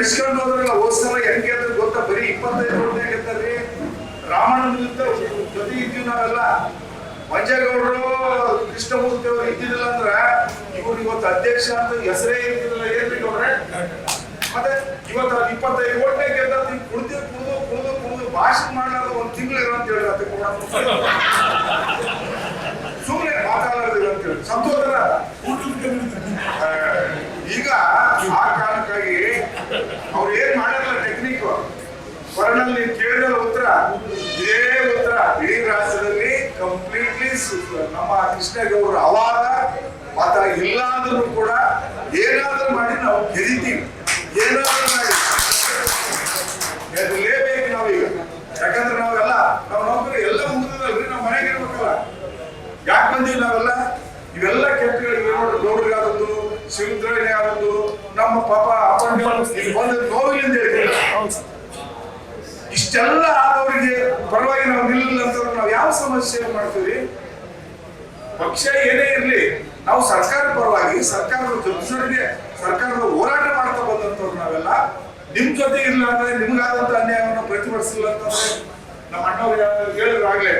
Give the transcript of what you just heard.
ನಡೆಸ್ಕೊಂಡು ಹೋದ್ರಲ್ಲ ಓದ್ಸಲ್ಲ ಸಲ ಹೆಂಗೆ ಅಂತ ಗೊತ್ತಾ? ಬರೀ ಇಪ್ಪತ್ತೈದು ಓಟ್ನೇ ಗೆದ್ದಾರ್ರಿ ರಾಮಣ್ಣನ ವಿರುದ್ಧ ಜೊತೆ ಇದ್ದೀವಿ ನಾವೆಲ್ಲ, ಮಂಜೇಗೌಡರು, ಕೃಷ್ಣಮೂರ್ತಿ ಅವರು ಇದ್ದಿದ್ದಿಲ್ಲ ಅಂದ್ರ, ಇವ್ರು ಇವತ್ತು ಅಧ್ಯಕ್ಷ ಅಂತ ಹೆಸರೇ ಇರ್ತಿರಲಿಲ್ಲ. ಏನ್ರಿ ಅವ್ರೆ? ಮತ್ತೆ ಇವತ್ತು ಅದು ಇಪ್ಪತ್ತೈದು ಓಟ್ನೆ ಗೆದ್ದ ಕುಡ್ದು ಕುಡ್ದು ಕುಡ್ದು ಕುಡ್ದು ಭಾಷಣ ಮಾಡಲಾರ್ದು ಒಂದ್ ತಿಂಗಳು ಇರೋ ಅಂತ ಹೇಳಿ ಅದಕ್ಕೆ ಸುಮ್ಮನೆ ಮಾತಾಡೋದಿಲ್ಲ ಅಂತ ಹೇಳಿ. ಸಂತೋಷನ ಕೊರೋನಲ್ಲಿ ನೀವು ಕೇಳಿದ ಉತ್ತರ, ಇದೇ ಉತ್ತರ. ಇಡೀ ರಾಷ್ಟ್ರದಲ್ಲಿ ಕಂಪ್ಲೀಟ್ಲಿ ನಮ್ಮ ಕೃಷ್ಣೇಗೌಡರು ಅವಾದ ಮತ ಇಲ್ಲ ಅಂದ್ರೂ ಕೂಡ ಏನಾದ್ರೂ ಮಾಡಿ ನಾವು ಗೆದಿತೀವಿ ಏನಾದ್ರೂ ಮಾಡಿ. ಗೆದಲೇಬೇಕು ನಾವೀಗ ಯಾಕಂದ್ರೆ ನಾವೆಲ್ಲ, ನಾವು ನೌಕರಿ ಎಲ್ಲ ಮುಗಿದಲ್ರಿ ನಾವು ಮನೆಗೆ ಇರ್ಬೇಕಲ್ಲ. ಯಾಕೆ ಬಂದೀವಿ ನಾವೆಲ್ಲ? ಇವೆಲ್ಲ ಕೆಟ್ಟಗಳಿಗೆ ನೋಡಿ ಗೌಡ್ರಿಗಾದದ್ದು ಶಿವದ್ರಯ್ಯ ಆದದ್ದು ನಮ್ಮ ಪಾಪ ಅಪ್ಪ ಬಂದ ನೋವಿನಿಂದ ಹೇಳ್ತೀವಿ ಇಷ್ಟೆಲ್ಲ ಆದವರಿಗೆ ಪರವಾಗಿ ನಾವು ನಿಲ್ಲ ಅಂತ ನಾವು ಯಾವ ಸಮಸ್ಯೆ ಮಾಡ್ತೀವಿ? ಪಕ್ಷ ಏನೇ ಇರಲಿ, ನಾವು ಸರ್ಕಾರ ಪರವಾಗಿ, ಸರ್ಕಾರದ ಜೊತೆ ಸರ್ಕಾರದ ಹೋರಾಟ ಮಾಡ್ತಾ ಬಂದಂತವ್ರು ನಾವೆಲ್ಲ. ನಿಮ್ ಜೊತೆ ಇರ್ಲಾರ್ದ್ರೆ ನಿಮ್ಗಾದಂತ ಅನ್ಯಾಯವನ್ನು ಪ್ರತಿಭಟಿಸಿಲ್ಲ ಅಂತಂದ್ರೆ ನಮ್ಮ ಅಣ್ಣವ್ರು ಹೇಳಿದ್ರು ಆಗ್ಲೇ.